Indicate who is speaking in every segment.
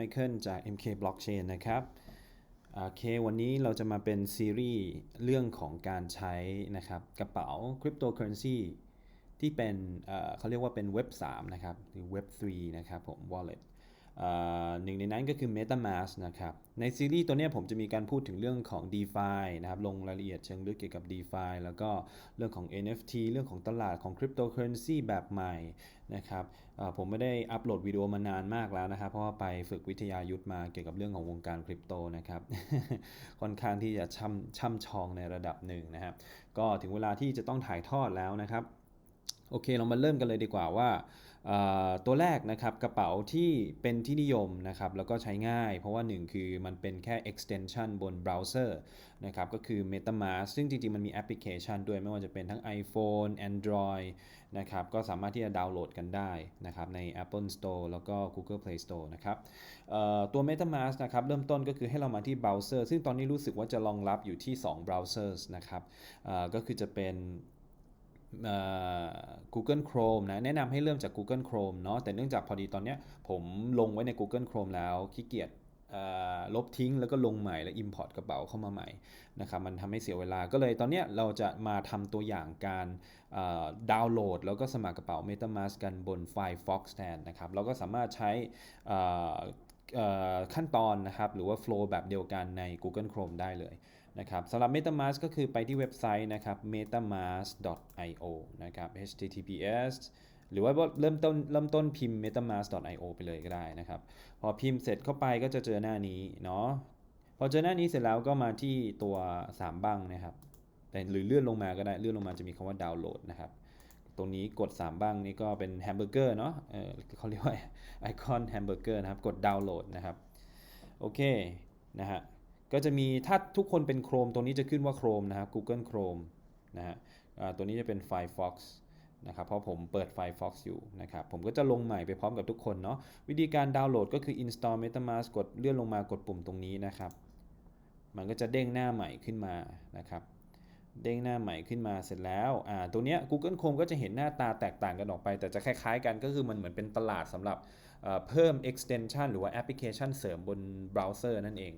Speaker 1: ไมเคิลจาก MK Blockchain นะครับโอเควันนี้เราจะมาเป็นซีรีส์เรื่องของการใช้นะครับกระเป๋าคริปโตเคอเรนซีที่เป็นเอ่อเขาเรียกว่าเป็นเว็บ3นะครับหรือเว็บ3นะครับผม wallet หนึ่งในนั้นก็คือ MetaMask นะครับ ในซีรีส์ตัวนี้ผมจะมีการพูดถึงเรื่องของ DeFi นะครับ ลงรายละเอียดเชิงลึกเกี่ยวกับ DeFi แล้วก็เรื่องของ NFT เรื่องของตลาดของ Cryptocurrency แบบใหม่นะครับผมไม่ได้อัปโหลดวิดีโอมานานมากแล้วนะครับ เพราะว่าไปฝึกวิทยายุทธมาเกี่ยวกับเรื่องของวงการคริปโตนะครับ ค่อนข้างที่จะช่ำช่ำชองในระดับหนึ่งนะครับ ก็ถึงเวลาที่จะต้องถ่ายทอดแล้วนะครับ โอเค เรามาเริ่มกันเลยดีกว่าว่า ตัวแรกนะครับกระเป๋าที่เป็นที่นิยมนะครับแล้วก็ใช้ง่าย เพราะว่าหนึ่งคือมันเป็นแค่ extension บนเบราว์เซอร์นะครับก็คือ MetaMask ซึ่งจริงๆ มันมีแอปพลิเคชันด้วยไม่ว่าจะเป็นทั้ง iPhone Android นะครับก็สามารถที่จะดาวน์โหลดกันได้นะครับใน Apple Store แล้วก็ Google Play Store นะครับตัว MetaMask นะครับเริ่มต้นก็คือให้เรามาที่เบราว์เซอร์ซึ่งตอนนี้รู้สึกว่าจะรองรับอยู่ที่2เบราว์เซอร์นะครับก็คือจะเป็น Google Chrome นะแนะนำให้เริ่มจาก Google Chrome เนาะแต่เนื่องจากพอดีตอนเนี้ยผมลงไว้ใน Google Chrome แล้วขี้เกียจลบทิ้งแล้วก็ลงใหม่แล้ว Import กระเป๋าเข้ามาใหม่นะครับมันทำให้เสียเวลาก็เลยตอนนี้เราจะมาทำตัวอย่างการดาวน์โหลด แล้วก็สมัครกระเป๋า MetaMask กันบน Firefox แทนนะครับเราก็สามารถใช้ขั้นตอนนะครับหรือว่า flow แบบเดียวกันใน Google Chrome ได้เลย นะครับสำหรับ MetaMask ก็คือไปที่เว็บไซต์นะครับ metamask.io นะครับ https หรือว่าเริ่มต้นเริ่มต้นพิมพ์ metamask.io ไปเลยก็ได้นะครับ พอพิมพ์เสร็จเข้าไปก็จะเจอหน้านี้เนาะพอเจอหน้านี้เสร็จแล้วก็มาที่ตัว 3 บ้างนะครับแต่หรือเลื่อนลงมาก็ได้เลื่อนลงมาจะมีคำว่าดาวน์โหลดนะครับ ตรงนี้กด 3 บ้างนี่ก็เป็นแฮมเบอร์เกอร์เนาะเออเขาเรียกว่าไอคอนแฮมเบอร์เกอร์นะครับ กดดาวน์โหลดนะครับ โอเคนะฮะ ก็จะมีถ้าทุกคนเป็น Chrome ตรงนี้จะขึ้นว่า Chrome นะครับ Google Chrome นะฮะตัวนี้จะเป็น Firefox นะครับเพราะผมเปิด Firefox อยู่นะครับ ผมก็จะลงใหม่ไปพร้อมกับทุกคนเนาะวิธีการดาวน์โหลดก็คือ install MetaMask กดเลื่อนลงมากดปุ่มตรงนี้นะครับ มันก็จะเด้งหน้าใหม่ขึ้นมานะครับเด้งหน้าใหม่ขึ้นมาเสร็จแล้วอ่าตัวเนี้ย Google Chrome ก็จะเห็นหน้าตาแตกต่างกันออกไป แต่จะคล้ายๆกันก็คือมันเหมือนเป็นตลาดสำหรับ เพิ่ม extension หรือว่าแอปพลิเคชันเสริมบนเบราว์เซอร์นั่นเอง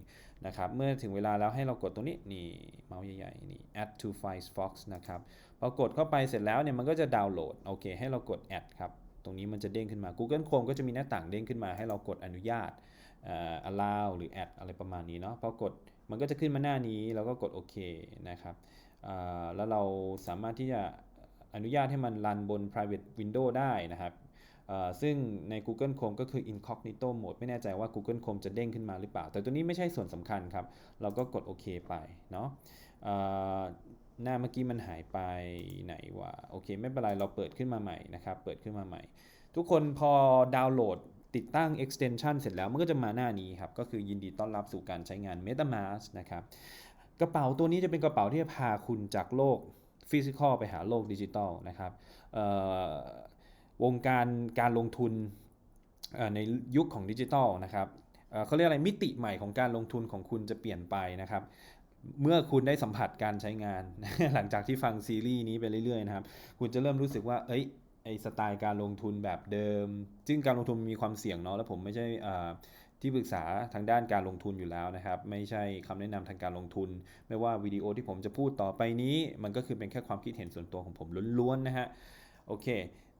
Speaker 1: นะครับ เมื่อถึงเวลาแล้วให้เรากดตรงนี้ นี่เมาส์ใหญ่ๆ นี่ add to Firefox นะครับ พอกดเข้าไปเสร็จแล้วเนี่ยมันก็จะดาวน์โหลด โอเค ให้เรากด add ครับ ตรงนี้มันจะเด้งขึ้นมา Google Chrome ก็จะมีหน้าต่างเด้งขึ้นมาให้เรากดอนุญาต allow หรือ add อะไรประมาณนี้เนาะ พอกดมันก็จะขึ้นมาหน้านี้แล้วก็กดโอเคนะครับ แล้วเราสามารถที่จะอนุญาตให้มันรันบน private window ได้นะครับ ซึ่งใน Google Chrome ก็คือ incognito mode ไม่แน่ใจว่า Google Chrome จะเด้งขึ้นมาหรือเปล่า แต่ตัวนี้ไม่ใช่ส่วนสำคัญครับ เราก็กดโอเคไปเนาะหน้าเมื่อกี้มันหายไปไหนวะโอเค ไม่เป็นไร เราเปิดขึ้นมาใหม่นะครับ เปิดขึ้นมาใหม่ ทุกคนพอดาวน์โหลดติดตั้ง extension เสร็จแล้วมันก็จะมาหน้านี้ครับ ก็คือยินดีต้อนรับสู่การใช้งาน MetaMask นะครับ กระเป๋าตัวนี้จะเป็นกระเป๋าที่จะพาคุณจากโลกฟิสิกอลไปหาโลกดิจิตอลนะครับ วงการการลงทุนในยุคของดิจิตอลนะครับเขาเรียกอะไรมิติใหม่ของการลงทุนของคุณจะเปลี่ยนไปนะครับ เมื่อคุณได้สัมผัสการใช้งาน หลังจากที่ฟังซีรีส์นี้ไปเรื่อยๆนะครับ คุณจะเริ่มรู้สึกว่า เอ้ยไอสไตล์การลงทุนแบบเดิม ซึ่งการลงทุนมีความเสี่ยงเนาะแล้วผมไม่ใช่ที่ปรึกษาทางด้านการลงทุนอยู่แล้วนะครับ ไม่ใช่คำแนะนำทางการลงทุน ไม่ว่าวิดีโอที่ผมจะพูดต่อไปนี้ มันก็คือเป็นแค่ความคิดเห็นส่วนตัวของผมล้วนๆนะฮะโอเค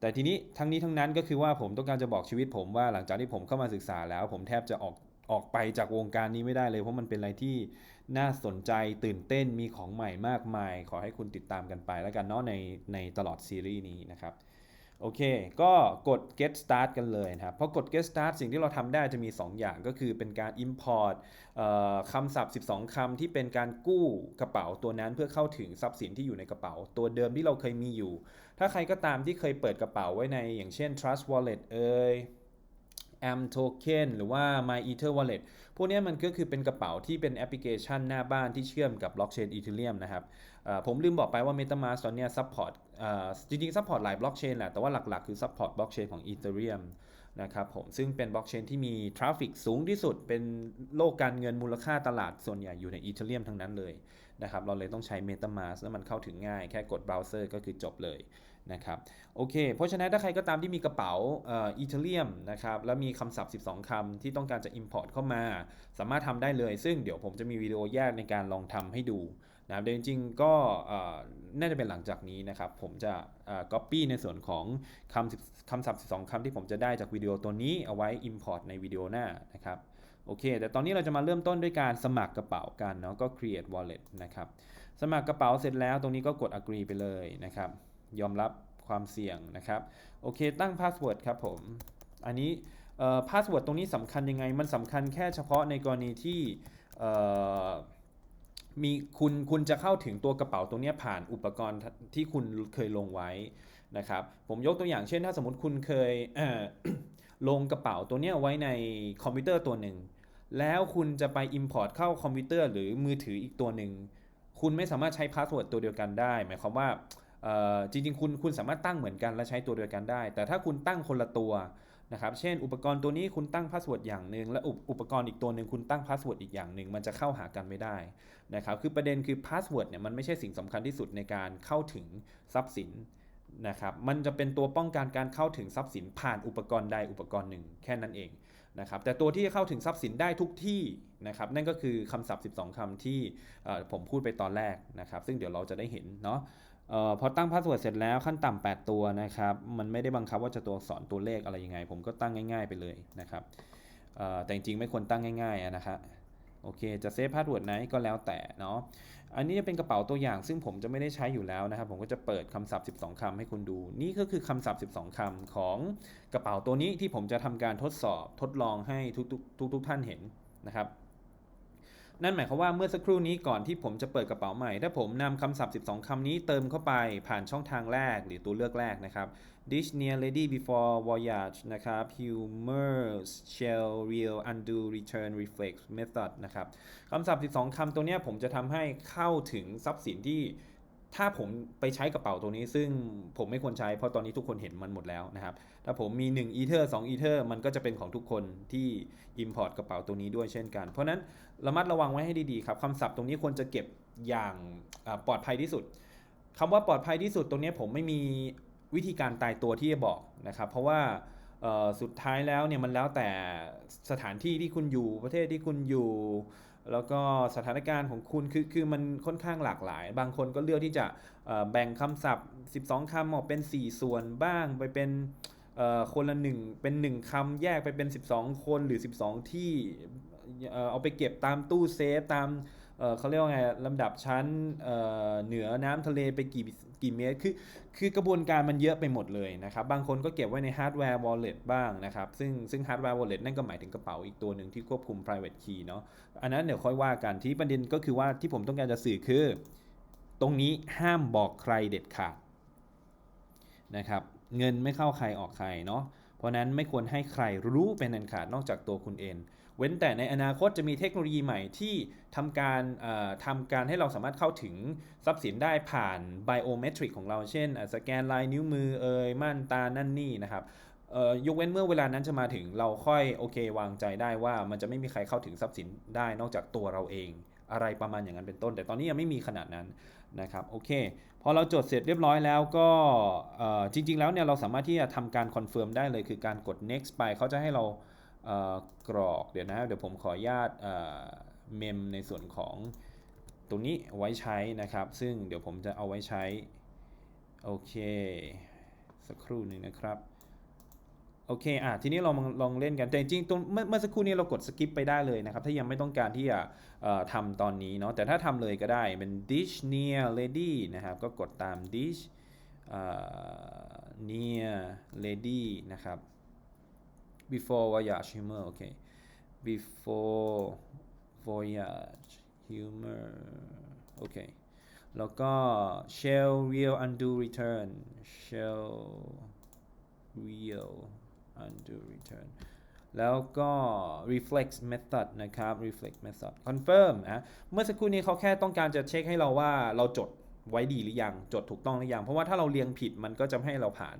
Speaker 1: แต่ทีนี้ทั้งนี้ทั้งนั้นก็คือว่าผมต้องการจะบอกชีวิตผมว่าหลังจากที่ผมเข้ามาศึกษาแล้ว ผมแทบจะออกออกไปจากวงการนี้ไม่ได้เลย เพราะมันเป็นอะไรที่น่าสนใจตื่นเต้นมีของใหม่มากมาย ขอให้คุณติดตามกันไปแล้วกันเนาะในในตลอดซีรีส์นี้นะครับโอเค ก็กด get start กันเลยนะครับพอกด get start สิ่งที่เราทำได้จะมี 2 อย่างก็คือเป็นการ import คำศัพท์ 12 คำที่เป็นการกู้กระเป๋าตัวนั้นเพื่อเข้าถึงทรัพย์สินที่อยู่ในกระเป๋า ตัวเดิมที่เราเคยมีอยู่ ถ้าใครก็ตามที่เคยเปิดกระเป๋าไว้ในอย่างเช่น trust wallet เอ่ย am token หรือว่า my ether wallet พวกนี้มันก็คือเป็นกระเป๋าที่เป็นแอปพลิเคชันหน้าบ้านที่เชื่อมกับ blockchain ethereum นะครับผมลืมบอกไปว่า metamask ตอนเนี้ย support จริงๆ support หลาย blockchain แหละ แต่ว่าหลักๆ คือ support blockchain ของ ethereum นะครับผม ซึ่งเป็น blockchain ที่มีทราฟฟิกสูงที่สุด เป็นโลกการเงินมูลค่าตลาดส่วนใหญ่อยู่ใน ethereum ทั้งนั้นเลยนะครับ เราเลยต้องใช้ metamask แล้วมันเข้าถึงง่าย แค่กดเบราว์เซอร์ก็คือจบเลย นะครับโอเค เพราะฉะนั้นถ้าใครก็ตามที่มีกระเป๋าอีเทเรียมนะครับแล้วมีคำศัพท์ 12 คำที่ต้องการจะ Import เข้ามา สามารถทำได้เลย ซึ่งเดี๋ยวผมจะมีวิดีโอแยกในการลองทำให้ดูนะครับเดี๋ยวจริงๆก็น่าจะเป็นหลังจากนี้นะครับ ผมจะเอ่อ copy ในส่วนของคำ10คำศัพท์ 12 คำที่ผมจะได้จากวิดีโอตัวนี้เอาไว้ import ในวิดีโอหน้านะครับโอเค แต่ตอนนี้เราจะมาเริ่มต้นด้วยการสมัครกระเป๋ากันเนาะก็ create wallet นะครับสมัครกระเป๋าเสร็จแล้วตรงนี้ก็กด agree ไปเลยนะครับ ยอมรับความเสี่ยงนะครับ โอเค ตั้งพาสเวิร์ดครับผม อันนี้พาสเวิร์ดตรงนี้สำคัญยังไง มันสำคัญแค่เฉพาะในกรณีที่มีคุณคุณจะเข้าถึงตัวกระเป๋าตรงนี้ผ่านอุปกรณ์ที่คุณเคยลงไว้นะครับ ผมยกตัวอย่างเช่น ถ้าสมมติคุณเคยเลงกระเป๋าตัวนี้ไว้ในคอมพิวเตอร์ตัวหนึ่ง แล้วคุณจะไป Import เข้าคอมพิวเตอร์หรือมือถืออีกตัวหนึ่ง คุณไม่สามารถใช้พาสเวิร์ดตัวเดียวกันได้ หมายความว่า จริงๆ คุณคุณสามารถตั้งเหมือนกันและใช้ตัวเดียวกันได้ แต่ถ้าคุณตั้งคนละตัวนะครับ เช่น อุปกรณ์ตัวนี้คุณตั้งพาสเวิร์ดอย่างหนึ่งและอุปกรณ์อีกตัวหนึ่งคุณตั้งพาสเวิร์ดอีกอย่างหนึ่งมันจะเข้าหากันไม่ได้นะครับคือประเด็นคือพาสเวิร์ดเนี่ยมันไม่ใช่สิ่งสำคัญที่สุดในการเข้าถึงทรัพย์สินนะครับมันจะเป็นตัวป้องกันการเข้าถึงทรัพย์สินผ่านอุปกรณ์ใดอุปกรณ์หนึ่งแค่นั้นเองนะครับแต่ตัวที่จะเข้าถึงทรัพย์สินได้ทุกที่นะครับนั่นก็คือคำศัพท์ 12คำที่ผมพูดไปตอนแรกนะครับซึ่งเดี๋ยวเราจะได้เห็นเนาะ ออพอตั้งพาสเวิร์ดเสร็จแล้วขั้นต่ำ8 ตัวนะครับ มันไม่ได้บังคับว่าจะตัวอักษรตัวเลขอะไรยังไง ผมก็ตั้งง่ายๆไปเลยนะครับแต่จริงๆไม่ควรตั้งง่ายๆนะครับโอเค จะเซฟพาสเวิร์ดไหนก็แล้วแต่เนาะ อันนี้จะเป็นกระเป๋าตัวอย่าง ซึ่งผมจะไม่ได้ใช้อยู่แล้วนะครับ ผมก็จะเปิดคำศัพท์ 12คำให้คุณดู นี่ก็คือคำศัพท์ 12คำของกระเป๋าตัวนี้ที่ผมจะทำการทดสอบทดลองให้ทุกๆทุกๆท่านเห็นนะครับ นั่นหมายความว่าเมื่อสักครู่นี้ก่อนที่ผมจะเปิดกระเป๋าใหม่ ถ้าผมนำคำศัพท์ 12 คำนี้เติมเข้าไปผ่านช่องทางแรกหรือตัวเลือกแรกนะครับ dish near lady before voyage นะครับ humor shell real undo return reflex method นะครับคำศัพท์ 12 คำตัวนี้ผมจะทำให้เข้าถึงทรัพย์สินที่ ถ้าผมไปใช้กระเป๋าตัวนี้ ซึ่งผมไม่ควรใช้เพราะตอนนี้ทุกคนเห็นมันหมดแล้วนะครับ ถ้าผมมี1 ether 2 ether มันก็จะเป็นของทุกคนที่ import กระเป๋าตัวนี้ด้วยเช่นกัน เพราะนั้นระมัดระวังไว้ให้ดีๆครับคำศัพท์ตรงนี้ควรจะเก็บอย่างปลอดภัยที่สุดคำว่าปลอดภัยที่สุดตรงนี้ผมไม่มีวิธีการตายตัวที่จะบอกนะครับ เพราะว่าสุดท้ายแล้วเนี่ยมันแล้วแต่สถานที่ที่คุณอยู่ประเทศที่คุณอยู่ แล้วก็สถานการณ์ของคุณคือคือมันค่อนข้างหลากหลาย บางคนก็เลือกที่จะแบ่งคำศัพท์ 12คำออกเป็น 4 ส่วนบ้างไปเป็นคนละหนึ่งเป็น1คำแยกไปเป็น 12 คนหรือ 12 ที่เอ่เอาไปเก็บตามตู้เซฟตามเขาเรียกว่าไงลำดับชั้นเอ่อเหนือน้ำทะเลไปกี่ กี่เมตร คือคือกระบวนการมันเยอะไปหมดเลยนะครับ บางคนก็เก็บไว้ในฮาร์ดแวร์ wallet บ้างนะครับ ซึ่งซึ่งฮาร์ดแวร์ wallet นั่นก็หมายถึงกระเป๋าอีกตัวหนึ่งที่ควบคุม private key เนาะ อันนั้นเดี๋ยวค่อยว่ากันที่ประเด็นก็คือว่าที่ผมต้องการจะสื่อคือ ตรงนี้ห้ามบอกใครเด็ดขาดนะครับ เงินไม่เข้าใครออกใครเนาะ เพราะนั้นไม่ควรให้ใครรู้เป็นอันขาดนอกจากตัวคุณเอง เว้นแต่ในอนาคตจะมีเทคโนโลยีใหม่ที่ทำการทำการให้เราสามารถเข้าถึงทรัพย์สินได้ผ่านไบโอเมตริกของเราเช่นสแกนลายนิ้วมือเอ่ยม่านตานั่นนี่นะครับยกเว้นเมื่อเวลานั้นจะมาถึงเราค่อยโอเควางใจได้ว่ามันจะไม่มีใครเข้าถึงทรัพย์สินได้นอกจากตัวเราเองอะไรประมาณอย่างนั้นเป็นต้น แต่ตอนนี้ยังไม่มีขนาดนั้นนะครับโอเคพอเราจดเสร็จเรียบร้อยแล้วก็จริง ๆ แล้วเนี่ยเราสามารถที่จะทำการคอนเฟิร์มได้เลยคือการกด next ไปเขาจะให้เรา กรอกเดี๋ยวนะเดี๋ยวผมขออนุญาตเอ่อเมมในส่วนของตรงนี้ไว้ใช้นะครับ ซึ่งเดี๋ยวผมจะเอาไว้ใช้ โอเค สักครู่หนึ่งนะครับ โอเคอะทีนี้เราลองลองเล่นกัน แต่จริงๆตรงเมื่อสักครู่นี้เรากด skip ไปได้เลยนะครับ ถ้ายังไม่ต้องการที่จะทำตอนนี้เนาะแต่ถ้าทำเลยก็ได้เป็น dish near lady นะครับ ก็กดตาม dish เอ่อ near lady นะครับ before voyage humor โอเค before voyage humor โอเค แล้วก็ shell real undo return shell real undo return แล้วก็ reflex method นะครับ reflex method confirm นะเมื่อสักครู่นี้เขาแค่ต้องการจะเช็คให้เราว่าเราจดไว้ดีหรือยัง จดถูกต้องหรือยัง เพราะว่าถ้าเราเรียงผิดมันก็จะไม่ให้เราผ่าน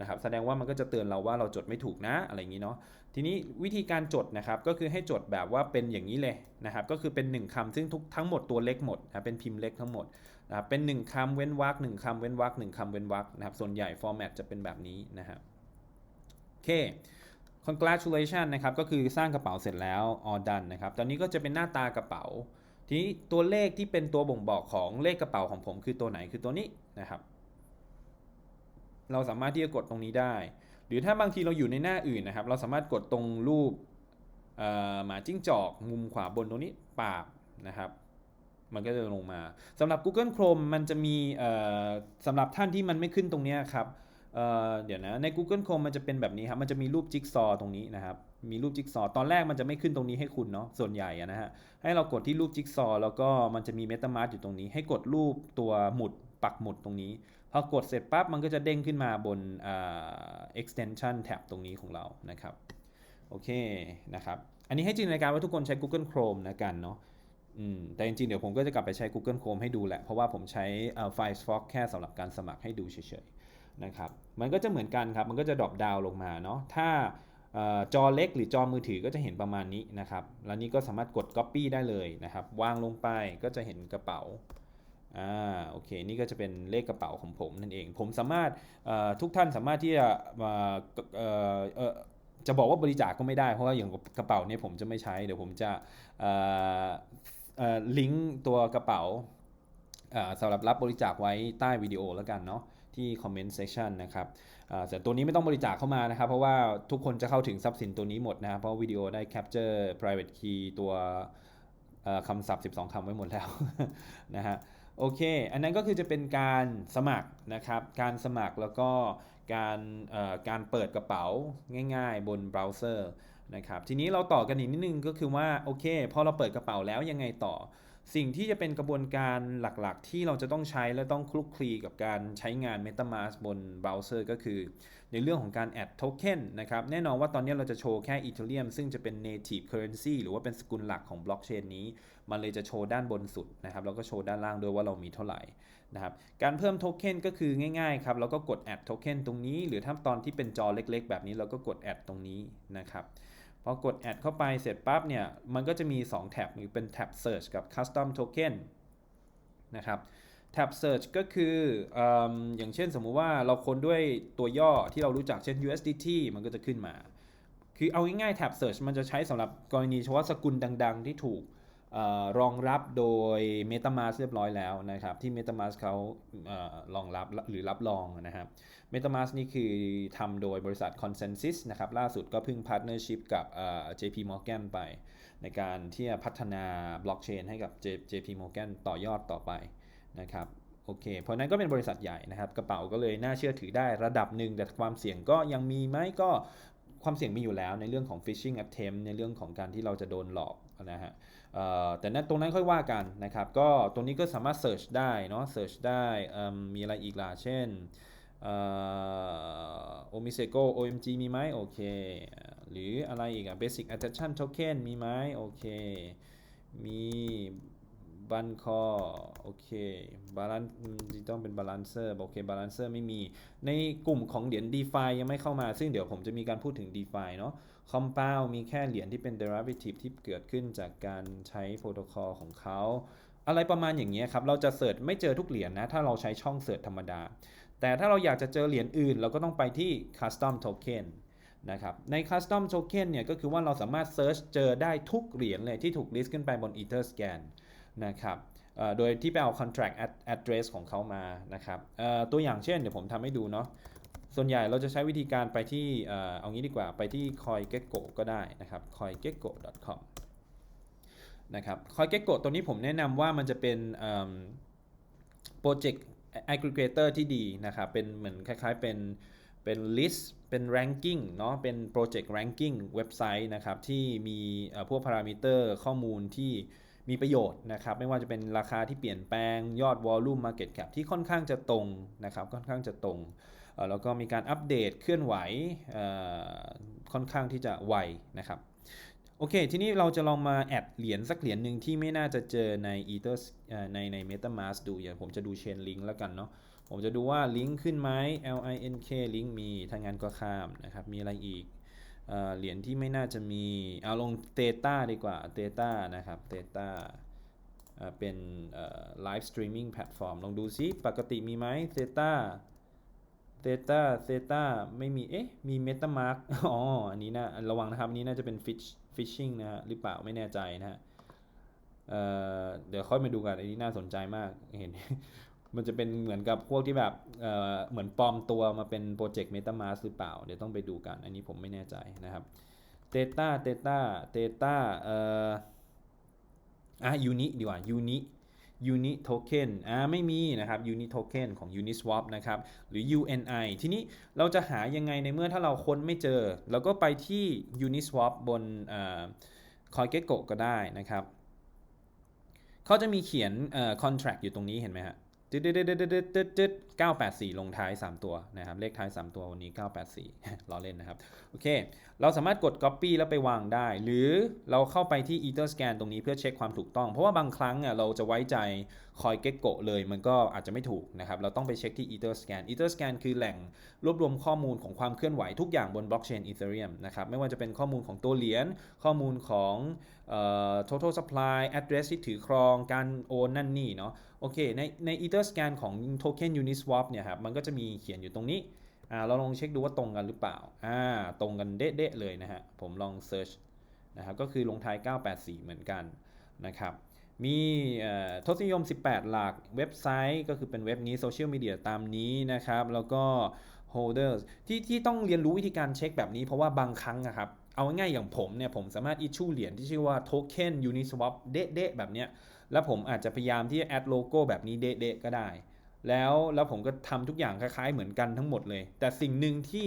Speaker 1: นะครับแสดงว่ามันก็จะเตือนเราว่าเราจดไม่ถูกนะอะไรอย่างนี้เนาะทีนี้วิธีการจดนะครับก็คือให้จดแบบว่าเป็นอย่างนี้เลยนะครับก็คือเป็น 1คำซึ่งทุกทั้งหมดตัวเล็กหมดนะเป็นพิมพ์เล็กทั้งหมดนะครับเป็น 1คำเว้นวรรคหนึ่งคำเว้นวรรคหนึ่งคำเว้นวรรคนะครับส่วนใหญ่ฟอร์แมตจะเป็นแบบนี้นะครับโอเค congratulation นะครับก็คือสร้างกระเป๋าเสร็จแล้ว all done นะครับตอนนี้ก็จะเป็นหน้าตากระเป๋า ทีนี้ตัวเลขที่เป็นตัวบ่งบอกของเลขกระเป๋าของผมคือตัวไหนคือตัวนี้นะครับ เราสามารถที่จะกดตรงนี้ได้ หรือถ้าบางทีเราอยู่ในหน้าอื่นนะครับ เราสามารถกดตรงรูปหมาจิ้งจอกมุมขวาบนตรงนี้ปากนะครับมันก็จะลงมาสำหรับ Google Chrome มันจะมีสำหรับท่านที่มันไม่ขึ้นตรงนี้ครับเเดี๋ยวนะใน Google Chrome มันจะเป็นแบบนี้ครับมันจะมีรูปจิ๊กซอตรงนี้นะครับมีรูปจิ๊กซอตอนแรกมันจะไม่ขึ้นตรงนี้ให้คุณเนาะส่วนใหญ่นะฮะให้เรากดที่รูปจิ๊กซอแล้วก็มันจะมี MetaMask อยู่ตรงนี้ ให้กดรูปตัวหมุดปักหมุดตรงนี้ พอกดเสร็จปั๊บมันก็จะเด้งขึ้นมาบน extension tab ตรงนี้ของเรานะครับ โอเคนะครับ อันนี้ให้จินตนาการว่าทุกคนใช้ Google Chrome นะกันเนาะแต่จริงๆ เดี๋ยวผมก็จะกลับไปใช้ Google Chrome ให้ดูแหละ เพราะว่าผมใช้ Firefox แค่สำหรับการสมัครให้ดูเฉยๆนะครับ มันก็จะเหมือนกันครับ มันก็จะดรอปดาวลงมาเนาะ ถ้าจอเล็กหรือจอมือถือก็จะเห็นประมาณนี้นะครับ แล้วนี้ก็สามารถกด Copy ได้เลยนะครับ วางลงไปก็จะเห็นกระเป๋า อ่าโอเคนี่ก็จะเป็นเลขกระเป๋าของผมนั่นเอง ผมสามารถทุกท่านสามารถที่จะมาจะบอกว่าบริจาคกก็ไม่ได้ เพราะว่าอย่างกระเป๋าเนี่ยผมจะไม่ใช้ เดี๋ยวผมจะลิงก์ตัวกระเป๋าสำหรับรับบริจาคไว้ใต้วิดีโอแล้วกันเนาะที่คอมเมนต์เซสชันนะครับแต่ตัวนี้ไม่ต้องบริจาคเข้ามานะครับ เพราะว่าทุกคนจะเข้าถึงทรัพย์สินตัวนี้หมดนะ เพราะวิดีโอได้แคปเจอร์ private key ตัวคำศัพท์ 12 คำไว้หมดแล้วนะฮะ โอเค อันนั้นก็คือจะเป็นการสมัครนะครับ การสมัครแล้วก็การการเปิดกระเป๋าง่ายๆ บนเบราว์เซอร์นะครับ ทีนี้เราต่อกันอีกนิดนึงก็คือว่าโอเคพอเราเปิดกระเป๋าแล้วยังไงต่อ สิ่งที่จะเป็นกระบวนการหลักๆ ที่เราจะต้องใช้และต้องคลุกคลีกับการใช้งาน MetaMask บนเบราว์เซอร์ก็คือ ในเรื่องของการ add token นะครับ แน่นอนว่าตอนนี้เราจะโชว์แค่ Ethereum ซึ่งจะเป็น native currency หรือว่าเป็นสกุลหลักของบล็อกเชนนี้ มันเลยจะโชว์ด้านบนสุดนะครับ แล้วก็โชว์ด้านล่างด้วยว่าเรามีเท่าไหร่นะครับ การเพิ่มโทเค็นก็คือง่ายๆครับเราก็กด add token ตรงนี้ หรือถ้าตอนที่เป็นจอเล็กๆ แบบนี้เราก็กด add ตรงนี้นะครับ พอกด add เข้าไปเสร็จปั๊บเนี่ย มันก็จะมี 2 แท็บคือเป็นแท็บ search กับ custom token นะครับแท็บ search ก็คือออย่างเช่นสมมุติว่าเราค้นด้วยตัวย่อที่เรารู้จักเช่น USDT มันก็จะขึ้นมา คือเอาง่ายๆแท็บ search มันจะใช้สำหรับกรณีเฉพาะสกุลดัง ๆ ที่ถูก รองรับโดย MetaMask เรียบร้อยแล้วนะครับ ที่ MetaMask เขารองรับหรือรับรองนะครับ MetaMask นี่คือทำโดยบริษัท Consensus นะครับ ล่าสุดก็เพิ่งพาร์ทเนอร์ชิพกับ JP Morgan ไป ในการที่จะพัฒนาบล็อกเชนให้กับ JP Morgan ต่อยอดต่อไปนะครับโอเค เพราะนั้นก็เป็นบริษัทใหญ่นะครับ กระเป๋าก็เลยน่าเชื่อถือได้ระดับหนึ่ง แต่ความเสี่ยงก็ยังมีไหมก็ความเสี่ยงมีอยู่แล้วในเรื่องของ phishing attempt ในเรื่องของการที่เราจะโดนหลอกนะฮะ แต่นั้นตรงนั้นค่อยว่ากันนะครับ ก็ตรงนี้ก็สามารถ search ได้เนาะ search ได้มีอะไรอีกล่ะเช่นโอมิเซโก OMG มีไหมโอเค หรืออะไรอีกอะ Basic Attention Token มีไหมโอเค มีบันคอโอเคบาลานซ์ต้องเป็นบาลานเซอร์โอเคบาลานเซอร์ไม่มี ในกลุ่มของเหรียญ d e f ายังไม่เข้ามา ซึ่งเดี๋ยวผมจะมีการพูดถึง d e f าเนาะ คอมเปลมีแค่เหรียญที่เป็น derivative ที่เกิดขึ้นจากการใช้โปรโตคอลของเขา อะไรประมาณอย่างเงี้ยครับ เราจะเสิร์ชไม่เจอทุกเหรียญนะ ถ้าเราใช้ช่องเสิร์ชธรรมดา แต่ถ้าเราอยากจะเจอเหรียญอื่น เราก็ต้องไปที่ custom token นะครับ ใน custom token เนี่ยก็คือว่าเราสามารถเซิร์ชเจอได้ทุกเหรียญเลยที่ถูก list ขึ้นไปบน Etherscan นะครับโดยที่ไปเอา contract address ของเขามานะครับตัวอย่างเช่น เดี๋ยวผมทำให้ดูเนาะ ส่วนใหญ่เราจะใช้วิธีการไปที่เอางี้ดีกว่าไปที่ coingecko ก็ได้นะครับ coingecko.com นะครับ coingecko ตัวนี้ผมแนะนำว่ามันจะเป็นโปรเจกต์ aggregator ที่ดีนะครับ เป็นเหมือนคล้ายๆเป็นเป็น list เป็น ranking เนาะเป็น project ranking เว็บไซต์นะครับ ที่มีพวกพารามิเตอร์ข้อมูลที่มีประโยชน์นะครับ ไม่ว่าจะเป็นราคาที่เปลี่ยนแปลงยอด volume market cap ที่ค่อนข้างจะตรงนะครับ ค่อนข้างจะตรง แล้วก็มีการอัปเดตเคลื่อนไหวค่อนข้างที่จะไวนะครับโอเค ทีนี้เราจะลองมาแอดเหรียญสักเหรียญหนึ่งที่ไม่น่าจะเจอใน Ether ในใน MetaMask ดูอย่างผมจะดูเชนลิงก์แล้วกันเนาะผมจะดูว่าลิงก์ขึ้นไหม L I N K ลิงก์มีถ้างั้นก็ข้ามนะครับ มีอะไรอีกเอเหรียญที่ไม่น่าจะมี เอาลงเตต้าดีกว่าเตต้านะครับเตต้าเป็นไลฟ์สตรีมมิ่งแพลตฟอร์มลองดูซิ ปกติมีไหมเตต้า เตต้าเตต้าไม่มี เอ๊ะ มี MetaMark อ๋อ อันนี้นะระวังนะครับ อันนี้น่าจะเป็น fish phishing นะฮะ หรือเปล่า ไม่แน่ใจนะฮะเอ่อเดี๋ยวค่อยมาดูกัน อันนี้น่าสนใจมาก เห็น มันจะเป็นเหมือนกับพวกที่แบบ เอ่อ เหมือนปลอมตัวมาเป็นโปรเจกต์ MetaMask หรือเปล่า เดี๋ยวต้องไปดูกัน อันนี้ผมไม่แน่ใจนะครับ Theta Theta Theta เอ่อ อะ Uni ดีกว่า Uni Uni Token อ่าไม่มีนะครับ Uni Token ของ Uniswap นะครับ หรือ UNI ทีนี้เราจะหายังไงในเมื่อถ้าเราค้นไม่เจอ เราก็ไปที่ Uniswap บนคอยเกตโกก็ได้นะครับ เขาจะมีเขียนเอ่อ contract อยู่ตรงนี้เห็นไหมฮะตึ๊ดตึ๊ดตึ๊ดตึ๊ดตึ๊ด 984 ลงท้าย 3 ตัวนะครับ เลขท้าย 3 ตัววันนี้ 984ล้อเล่นนะครับ โอเค เราสามารถกด copy แล้วไปวางได้ หรือเราเข้าไปที่ Etherscan ตรงนี้เพื่อเช็คความถูกต้อง เพราะว่าบางครั้งอะเราจะไว้ใจ CoinGecko เลย มันก็อาจจะไม่ถูกนะครับ เราต้องไปเช็คที่ Etherscan Etherscan คือแหล่งรวบรวมข้อมูลของความเคลื่อนไหวทุกอย่างบนบล็อกเชน Ethereum นะครับ ไม่ว่าจะเป็นข้อมูลของตัวเหรียญ ข้อมูลของเอ่อ total supply address ที่ถือครอง การโอนนั่นนี่เนาะ โอเค ในใน Etherscan ของ Token Uniswap เนี่ยครับมันก็จะมีเขียนอยู่ตรงนี้อ่าเราลองเช็คดูว่าตรงกันหรือเปล่าอ่าตรงกันเด๊ะเลยนะฮะผมลอง search นะครับก็คือลงท้าย 984 เหมือนกันนะครับมีทศนิยม 18 หลักเว็บไซต์ก็คือเป็นเว็บนี้โซเชียลมีเดียตามนี้นะครับ แล้วก็ holders ที่ที่ต้องเรียนรู้วิธีการเช็คแบบนี้เพราะว่าบางครั้งอะครับ เอาง่ายๆอย่างผมเนี่ย ผมสามารถ issue เหรียญที่ชื่อว่า token uniswap เด๊ะๆแบบเนี้ย แล้วผมอาจจะพยายามที่จะแอดโลโก้แบบนี้เด๊ะๆก็ได้ แล้วแล้วผมก็ทำทุกอย่างคล้ายๆเหมือนกันทั้งหมดเลย แต่สิ่งหนึ่งที่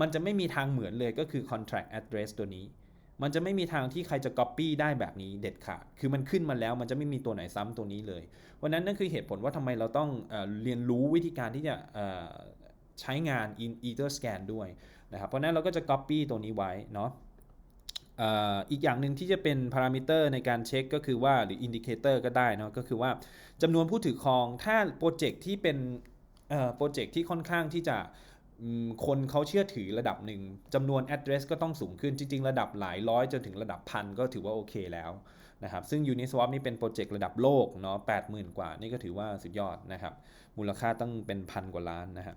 Speaker 1: มันจะไม่มีทางเหมือนเลยก็คือ contract address ตัวนี้ มันจะไม่มีทางที่ใครจะ copy ได้แบบนี้เด็ดขาด คือมันขึ้นมาแล้วมันจะไม่มีตัวไหนซ้ำตัวนี้เลยวันนั้นนั่นคือเหตุผลว่าทำไมเราต้องเอเรียนรู้วิธีการที่จะใช้งาน in Etherscan ด้วยนะครับ เพราะนั้นเราก็จะ copy ตัวนี้ไว้เนาะ อีกอย่างหนึ่งที่จะเป็นพารามิเตอร์ในการเช็คก็คือว่าหรืออินดิเคเตอร์ก็ได้เนาะก็คือว่าจำนวนผู้ถือครองถ้าโปรเจกต์ที่เป็นโปรเจกต์ที่ค่อนข้างที่จะคนเขาเชื่อถือระดับหนึ่งจำนวน address ก็ต้องสูงขึ้นจริง ๆ ระดับหลายร้อยจนถึงระดับพันก็ถือว่าโอเคแล้วนะครับซึ่ง Uniswap นี่เป็นโปรเจกต์ระดับโลกเนาะ80,000 กว่า นี่ก็ถือว่าสุดยอดนะครับมูลค่าต้องเป็นพันกว่าล้านนะครับ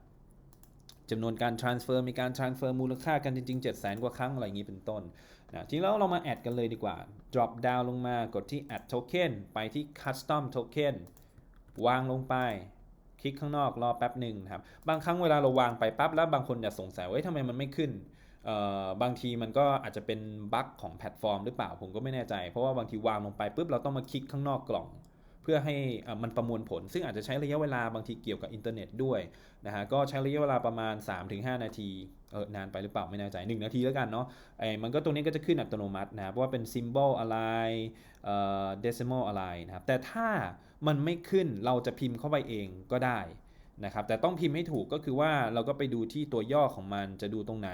Speaker 1: จำนวนการ transfer มีการ transfer มูลค่ากันจริง ๆ 7 0 0 0 0 0 กว่าครั้งอะไรอย่างนี้เป็นต้น นะทีนี้แล้วเรามาแอดกันเลยดีกว่า drop down ลงมากดที่ add token ไปที่ custom token วางลงไป คลิกข้างนอกรอแป๊บหนึ่งครับ บางครั้งเวลาเราวางไปปั๊บแล้วบางคนจะสงสัยว่าเฮ้ยทำไมมันไม่ขึ้น บางทีมันก็อาจจะเป็นบั๊กของแพลตฟอร์มหรือเปล่าผมก็ไม่แน่ใจ เพราะว่าบางทีวางลงไปปุ๊บเราต้องมาคลิกข้างนอกกล่อง เพื่อให้มันประมวลผล ซึ่งอาจจะใช้ระยะเวลาบางทีเกี่ยวกับอินเทอร์เน็ตด้วยนะฮะก็ใช้ระยะเวลาประมาณ 3-5 นาทีเออนานไปหรือเปล่าไม่แน่ใจ 1 นาทีแล้วกันเนาะไอ้มันก็ตรงนี้ก็จะขึ้นอัตโนมัตินะเพราะว่าเป็น symbol อะไรเอ่อ decimal อะไรนะครับแต่ถ้ามันไม่ขึ้นเราจะพิมพ์เข้าไปเองก็ได้นะครับแต่ต้องพิมพ์ให้ถูกก็คือว่าเราก็ไปดูที่ตัวย่อของมันจะดูตรงไหน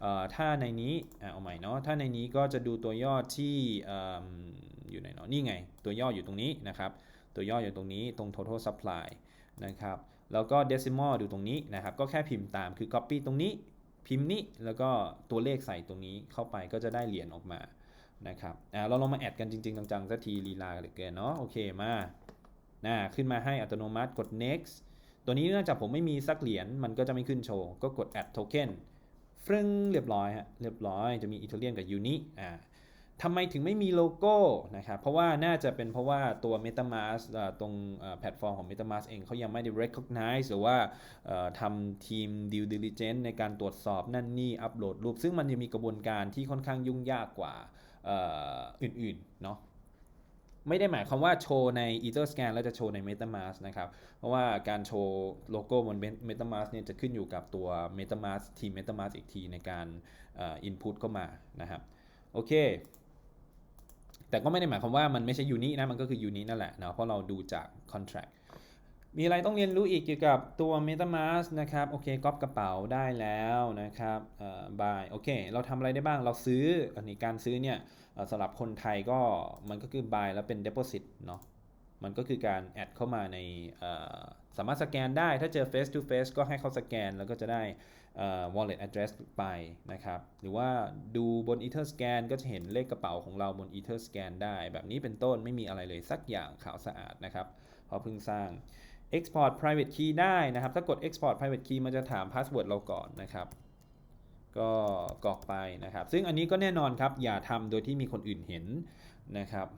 Speaker 1: เอ่อถ้าในนี้เอาใหม่เนาะถ้าในนี้ก็จะดูตัวย่อที่เอยู่ไหนเนาะนี่ไง ตัวย่ออยู่ตรงนี้นะครับ ตัวย่ออยู่ตรงนี้ตรง total supply นะครับแล้วก็ decimal ดูตรงนี้นะครับ ก็แค่พิมพ์ตามคือ copy ตรงนี้พิมพ์นี้แล้วก็ตัวเลขใส่ตรงนี้เข้าไปก็จะได้เหรียญออกมานะครับอ่าเราลองมาแอดกันจริง ๆ จังๆสักทีลีลาเหลือเกินเนาะโอเคมาน่าขึ้นมาให้อัตโนมัติกด next ตัวนี้เนื่องจากผมไม่มีสักเหรียญมันก็จะไม่ขึ้นโชว์ ก็กด add token ฟรึ้งเรียบร้อยฮะเรียบร้อยจะมีอีเทเรียนกับ Uni อ่า ทำไมถึงไม่มีโลโก้นะครับ เพราะว่าน่าจะเป็นเพราะว่าตัว MetaMask ตรงแพลตฟอร์มของ MetaMask เองเขายังไม่ได้ recognize หรือว่าทำทีม due diligence ในการตรวจสอบนั่นนี่อัปโหลดรูป ซึ่งมันยังมีกระบวนการที่ค่อนข้างยุ่งยากกว่าอื่นๆเนาะไม่ได้หมายความว่าโชว์ใน Etherscan แล้วจะโชว์ใน MetaMask นะครับ เพราะว่าการโชว์โลโก้บน MetaMask เนี่ยจะขึ้นอยู่กับตัว MetaMask ทีม MetaMask อีกทีในการอ่อ input เข้ามานะครับ โอเค แต่ก็ไม่ได้หมายความว่ามันไม่ใช่ยูนินะ มันก็คือยูนินั่นแหละเนาะเพราะเราดูจาก contract มีอะไรต้องเรียนรู้อีกเกี่ยวกับตัว MetaMask นะครับ โอเคก๊อปกระเป๋าได้แล้วนะครับเอ่อ buy โอเค เราทำอะไรได้บ้างเราซื้อ อันนี้การซื้อเนี่ยสำหรับคนไทยก็มันก็คือ buy แล้วเป็น deposit เนาะมันก็คือการแอดเข้ามาในสามารถสแกนได้ถ้าเจอ face to face ก็ให้เขาสแกนแล้วก็จะได้ wallet address ไปนะครับ หรือว่าดูบน ether scan ก็จะเห็นเลขกระเป๋าของเราบน ether scan ได้ แบบนี้เป็นต้นไม่มีอะไรเลยสักอย่างขาวสะอาดนะครับเพราะเพิ่งสร้าง export private key ได้นะครับ ถ้ากด export private key มันจะถาม password เราก่อนนะครับ ก็กรอกไปนะครับ ซึ่งอันนี้ก็แน่นอนครับ อย่าทำโดยที่มีคนอื่นเห็นนะครับ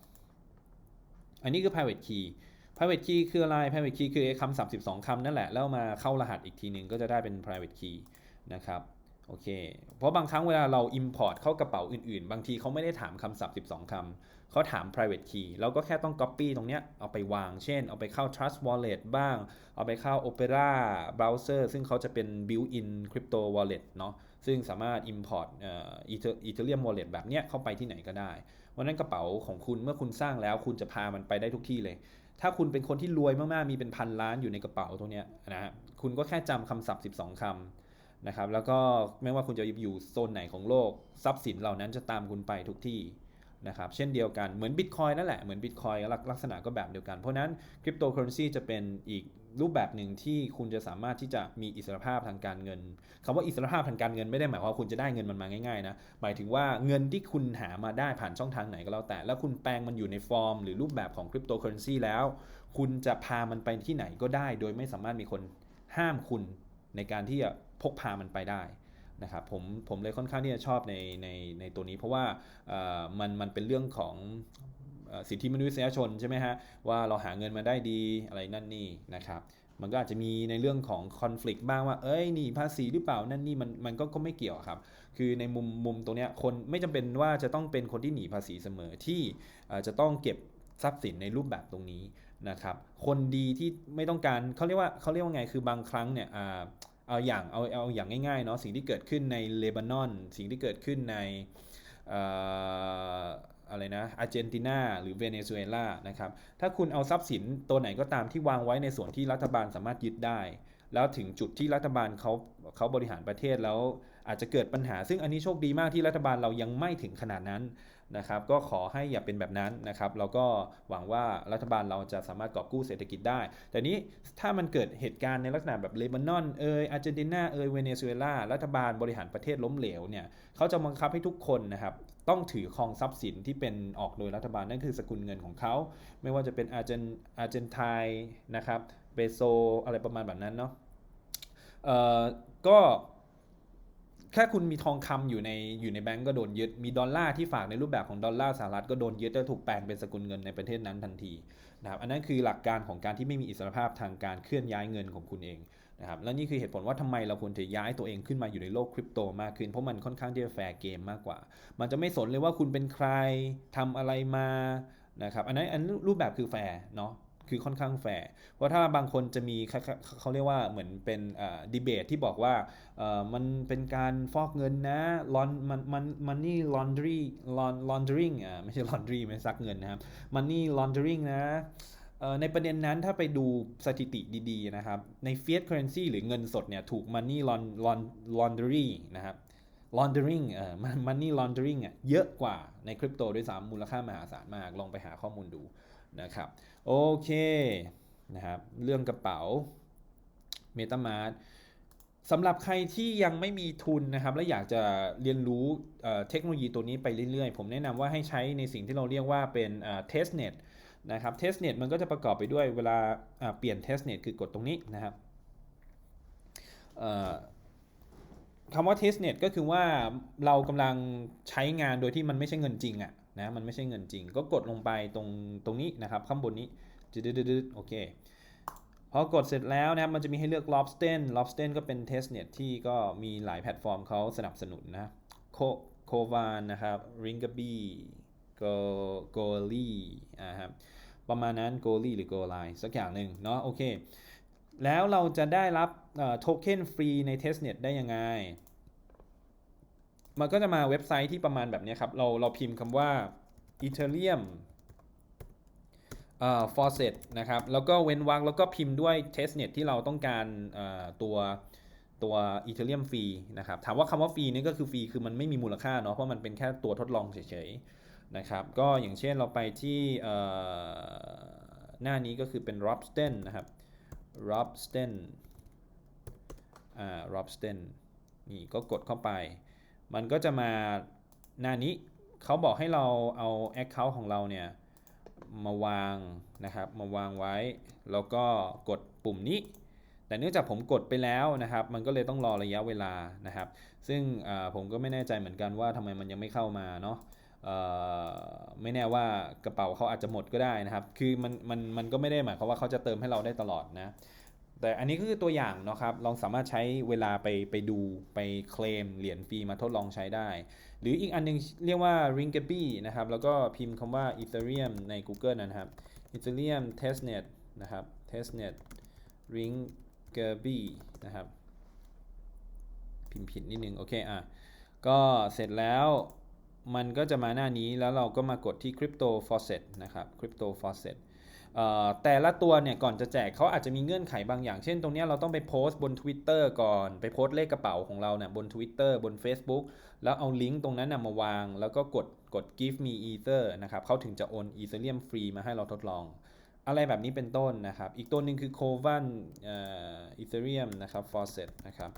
Speaker 1: อันนี้คือ private key private key คืออะไร private key คือไอ้คำศัพท์12คำนั่นแหละ แล้วมาเข้ารหัสอีกทีหนึ่งก็จะได้เป็น private key นะครับโอเค เพราะบางครั้งเวลาเรา import เข้ากระเป๋าอื่นๆ บางทีเขาไม่ได้ถามคำศัพท์ 12 คำ เขาถาม private key เราก็แค่ต้อง copy ตรงเนี้ยเอาไปวาง เช่น เอาไปเข้า trust wallet บ้าง เอาไปเข้า opera browser ซึ่งเขาจะเป็น built in crypto wallet เนาะ ซึ่งสามารถ import เอ่อ Ether- ethereum wallet แบบเนี้ยเข้าไปที่ไหนก็ได้ วันนั้นกระเป๋าของคุณเมื่อคุณสร้างแล้ว คุณจะพามันไปได้ทุกที่เลย ถ้าคุณเป็นคนที่รวยมากๆ มีเป็นพันล้านอยู่ในกระเป๋าตรงเนี้ยนะฮะ คุณก็แค่จำคำศัพท์ 12คำ นะครับแล้วก็ไม่ว่าคุณจะอยู่โซนไหนของโลกทรัพย์สินเหล่านั้นจะตามคุณไปทุกที่นะครับเช่นเดียวกันเหมือนบิตคอยนั่นแหละเหมือนบิตคอยลักษณะก็แบบเดียวกัน เพราะนั้นคริปโตเคอเรนซีจะเป็นอีกรูปแบบหนึ่งที่คุณจะสามารถที่จะมีอิสรภาพทางการเงินคำว่าอิสรภาพทางการเงินไม่ได้หมายความว่าคุณจะได้เงินมันมาง่ายๆนะหมายถึงว่าเงินที่คุณหามาได้ผ่านช่องทางไหนก็แล้วแต่ แล้วคุณแปลงมันอยู่ในฟอร์ม หรือรูปแบบของคริปโตเคอเรนซีแล้ว คุณจะพามันไปที่ไหนก็ได้ โดยไม่สามารถมีคนห้ามคุณในการที่จะ พกพามันไปได้นะครับผมผมเลยค่อนข้างที่จะชอบในในในตัวนี้ เพราะว่ามันมันเป็นเรื่องของสิทธิมนุษยชนใช่ไหมฮะว่าเราหาเงินมาได้ดีอะไรนั่นนี่นะครับมันก็อาจจะมีในเรื่องของคอน FLICT บ้างว่า เอ้ยหนีภาษีหรือเปล่านั่นนี่มันมันก็ก็ไม่เกี่ยวครับ คือในมุมมุมตรงเนี้ยคนไม่จำเป็นว่าจะต้องเป็นคนที่หนีภาษีเสมอที่จะต้องเก็บทรัพย์สินในรูปแบบตรงนี้นะครับ คนดีที่ไม่ต้องการเขาเรียกว่าเขาเรียกว่าไงคือบางครั้งเนี่ยอ่า เอาอย่างเอาเอาอย่างง่ายๆเนาะสิ่งที่เกิดขึ้นในเลบานอน สิ่งที่เกิดขึ้นในเอ่ออะไรนะอาร์เจนตินาหรือเวเนซุเอลานะครับถ้าคุณเอาทรัพย์สินตัวไหนก็ตามที่วางไว้ในส่วนที่รัฐบาลสามารถยึดได้ แล้วถึงจุดที่รัฐบาลเขาเขาบริหารประเทศแล้วอาจจะเกิดปัญหา ซึ่งอันนี้โชคดีมากที่รัฐบาลเรายังไม่ถึงขนาดนั้น นะครับก็ขอให้อย่าเป็นแบบนั้นนะครับแล้วก็หวังว่ารัฐบาลเราจะสามารถกอบกู้เศรษฐกิจได้ แต่นี้ถ้ามันเกิดเหตุการณ์ในลักษณะแบบเลบานอนเอยอาร์เจนตินาเอยเวเนซุเอลารัฐบาลบริหารประเทศล้มเหลวเนี่ยเขาจะบังคับให้ทุกคนนะครับต้องถือครองทรัพย์สินที่เป็นออกโดยรัฐบาลนั่นคือสกุลเงินของเขา ไม่ว่าจะเป็นอาร์เจนอาร์เจนไทนะครับเบโซอะไรประมาณแบบนั้นเนาะเอ่อก็ ค่คุณมีทองคำอยู่ในอยู่ในแบงก์ก็โดนยึด มีดอลลาร์ที่ฝากในรูปแบบของดอลลาร์สหรัฐก็โดนยึดแล้วถูกแปลงเป็นสกุลเงินในประเทศนั้นทันทีนะครับ อันนั้นคือหลักการของการที่ไม่มีอิสรภาพทางการเคลื่อนย้ายเงินของคุณเองนะครับ และนี่คือเหตุผลว่าทำไมเราควรจะย้ายตัวเองขึ้นมาอยู่ในโลกคริปโตมากขึ้น เพราะมันค่อนข้างที่จะแฟร์เกมมากกว่า มันจะไม่สนเลยว่าคุณเป็นใครทำอะไรมา นะครับ อันนั้นอันรูปแบบคือแฟร์เนาะ คือค่อนข้างแฟร์เพราะถ้าบางคนจะมีเขาเขขาเรียกว่าเหมือนเป็นดีเบตที่บอกว่ามันเป็นการฟอกเงินนะลอนมันมันมันนี่ลอนดรีลอนลอนดริงอ่าไม่ใช่ลอนดรีไม่ซักเงินนะครับมันนี่ลอนดริงนะในประเด็นนั้นถ้าไปดูสถิติดีๆนะครับ ใน fiat currency หรือเงินสดเนี่ยถูก money laun laun laundry นะครับ laundering เอ่อ money laundering อะเยอะกว่าในคริปโตด้วยซ้ำมูลค่ามหาศาลมาก ลองไปหาข้อมูลดู นะครับโอเคนะครับเรื่องกระเป๋า MetaMask สำหรับใครที่ยังไม่มีทุนนะครับ และอยากจะเรียนรู้เเทคโนโลยีตัวนี้ไปเรื่อยๆ ผมแนะนำว่าให้ใช้ในสิ่งที่เราเรียกว่าเป็นเอ่อ testnet นะครับ testnet มันก็จะประกอบไปด้วยเวลาอ่าเปลี่ยน testnet คือกดตรงนี้นะครับคำว่า testnet ก็คือว่าเรากำลังใช้งานโดยที่มันไม่ใช่เงินจริงอะ นะมันไม่ใช่เงินจริง ก็กดลงไปตรงตรงนี้นะครับข้างบนนี้ดึดๆๆโอเคพอกดเสร็จแล้วนะครับมันจะมีให้เลือก Lobsten Lobsten ก็เป็น testnet ที่ก็มีหลายแพลตฟอร์มเขาสนับสนุนนะโคโควานนะครับ Ringaby Go g o l y อ่าครับประมาณนั้น g o l y หรือ g o l i สักอย่างหนึ่งเนาะโอเค แล้วเราจะได้รับโทเค็นฟรีใน testnet ได้ยังไง มันก็จะมาเว็บไซต์ที่ประมาณแบบนี้ครับ เราเราพิมพ์คำว่า Ethereum เอ่อ faucet นะครับ แล้วก็เว้นวรรคแล้วก็พิมพ์ด้วย testnet ที่เราต้องการตัวตัว Ethereum ฟรีนะครับ ถามว่าคำว่าฟรีนี่ก็คือฟรีคือมันไม่มีมูลค่าเนาะ เพราะมันเป็นแค่ตัวทดลองเฉยๆนะครับ ก็อย่างเช่นเราไปที่หน้านี้ก็คือเป็น Robsten นะครับ Robsten อ่า Robsten นี่ก็กดเข้าไป มันก็จะมาหน้านี้เขาบอกให้เราเอา Account ของเราเนี่ยมาวางนะครับมาวางไว้ แล้วก็กดปุ่มนี้ แต่เนื่องจากผมกดไปแล้วนะครับ มันก็เลยต้องรอระยะเวลานะครับ ซึ่งผมก็ไม่แน่ใจเหมือนกันว่าทำไมมันยังไม่เข้ามาเนาะไม่แน่ว่ากระเป๋าเขาอาจจะหมดก็ได้นะครับ คือมันมันมันก็ไม่ได้หมายความว่าเขาจะเติมให้เราได้ตลอดนะ แต่อันนี้ก็คือตัวอย่างเนาะครับ ลองสามารถใช้เวลาไปไปดูไปเคลมเหรียญฟรีมาทดลองใช้ได้ หรืออีกอันนึงเรียกว่า r i n g a b y นะครับ แล้วก็พิมพ์คำว่า Ethereum ใน Google นะครับ Ethereum testnet นะครับ testnet r i n g a b y นะครับ พิมพ์ผิดนิดนึง โอเค อะ ก็เสร็จแล้วมันก็จะมาหน้านี้แล้วเราก็มากดที่ Crypto Faucet นะครับ Crypto Faucet แต่ละตัวเนี่ยก่อนจะแจกเขาอาจจะมีเงื่อนไขบางอย่าง เช่น ตรงนี้เราต้องไปโพสต์บน Twitter ก่อน ไปโพสต์เลขกระเป๋าของเราเนี่ยบน Twitter บน Facebook แล้วเอาลิงก์ตรงนั้นนะมาวาง แล้วก็กดกด give me ether นะครับเขาถึงจะโอน Ethereum ฟรีมาให้เราทดลอง อะไรแบบนี้เป็นต้นนะครับ อีกตัวหนึ่งคือ Kovan เอ่อ Ethereum นะครับ Faucet นะครับ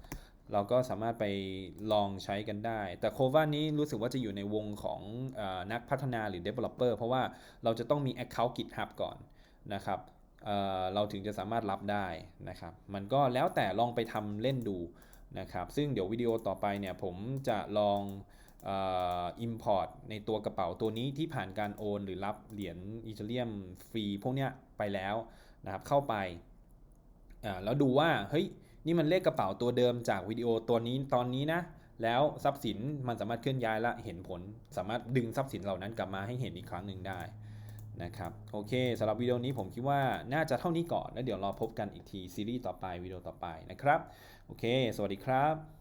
Speaker 1: เราก็สามารถไปลองใช้กันได้ แต่โค v a นี้รู้สึกว่าจะอยู่ในวงของอนักพัฒนาหรือ Developer เพราะว่าเราจะต้องมี Account GitHub ก่อน นะครับเเราถึงจะสามารถรับได้นะครับ มันก็แล้วแต่ลองไปทำเล่นดูนะครับ ซึ่งเดี๋ยววิดีโอต่อไปเนี่ยผมจะลองอ่อ import ในตัวกระเป๋าตัวนี้ที่ผ่านการโอน หรือรับเหรียญอีเทเรียมฟรีพวกเนี้ยไปแล้วนะครับเข้าไปแล้วดูว่าเฮ้ยนี่มันเลขกระเป๋าตัวเดิมจากวิดีโอตัวนี้ตอนนี้นะแล้วทรัพย์สินมันสามารถเคลื่อนย้ายและเห็นผล สามารถดึงทรัพย์สินเหล่านั้นกลับมาให้เห็นอีกครั้งหนึ่งได้ นะครับโอเคสำหรับวิดีโอนี้ผมคิดว่าน่าจะเท่านี้ก่อน แล้วเดี๋ยวรอพบกันอีกทีซีรีส์ต่อไปวิดีโอต่อไปนะครับ โอเค สวัสดีครับ